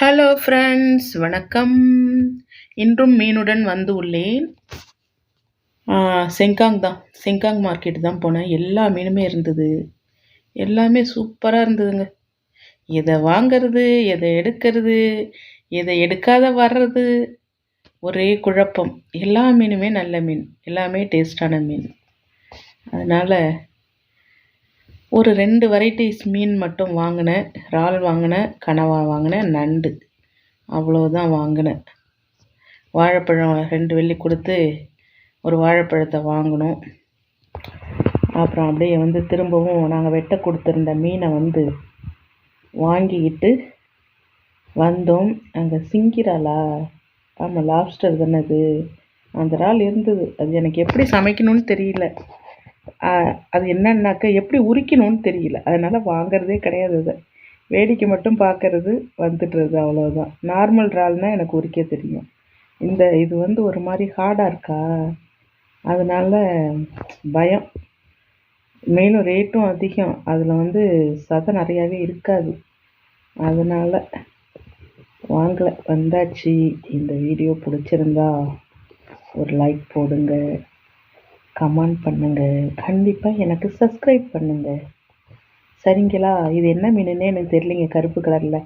Hello friends வணக்கம். இன்றும் மீனுடன் வந்து உள்ளேன். செங்காங் தான். செங்காங் மார்க்கெட் தான் போனேன். எல்லா மீனுமே இருந்தது. எல்லாமே சூப்பராக இருந்ததுங்க. எதை வாங்கிறது எதை எடுக்கிறது எதை எடுக்காத வர்றது ஒரே குழப்பம். எல்லா மீனுமே நல்ல மீன். எல்லாமே டேஸ்டான மீன். அதனால் ஒரு ரெண்டு வெரைட்டிஸ் மீன் மட்டும் வாங்கினேன் இறால் வாங்கினேன் கனவா வாங்கினேன் நண்டு. அவ்வளோதான் வாங்கினேன் வாழைப்பழம் ரெண்டு வெள்ளி கொடுத்து ஒரு வாழைப்பழத்தை வாங்கினோம். அப்புறம் அப்படியே வந்து திரும்பவும் நாங்கள் வெட்ட கொடுத்துருந்த மீனை வந்து வாங்கிக்கிட்டு வந்தோம். அங்கே சிங்கிராலா ஆமாம் லாப்ஸ்டர் தானே அது. அந்த இறால் இருந்தது. அது எனக்கு எப்படி சமைக்கணும்னு தெரியல. அது என்னன்னாக்கா எப்படி உரிக்கணும்னு தெரியல. அதனால் வாங்குறதே கிடையாது அதை. வேடிக்கை மட்டும் பார்க்கறது வந்துடுறது அவ்வளோதான் நார்மல் இறால்னால் எனக்கு உரிக்க தெரியும். இந்த இது வந்து ஒரு மாதிரி ஹார்டாக இருக்கா? அதனால் பயம். மேலும் ரேட்டும் அதிகம். அதில் வந்து சதை நிறையாவே இருக்காது. அதனால் வாங்கலை. வந்தாச்சு. இந்த வீடியோ பிடிச்சிருந்தா ஒரு லைக் போடுங்க. கமெண்ட் பண்ணுங்க. கண்டிப்பாக எனக்கு சப்ஸ்கிரைப் பண்ணுங்க. சரிங்களா? இது என்ன மீனுன்னே எனக்கு தெரியலைங்க கருப்பு கலரில்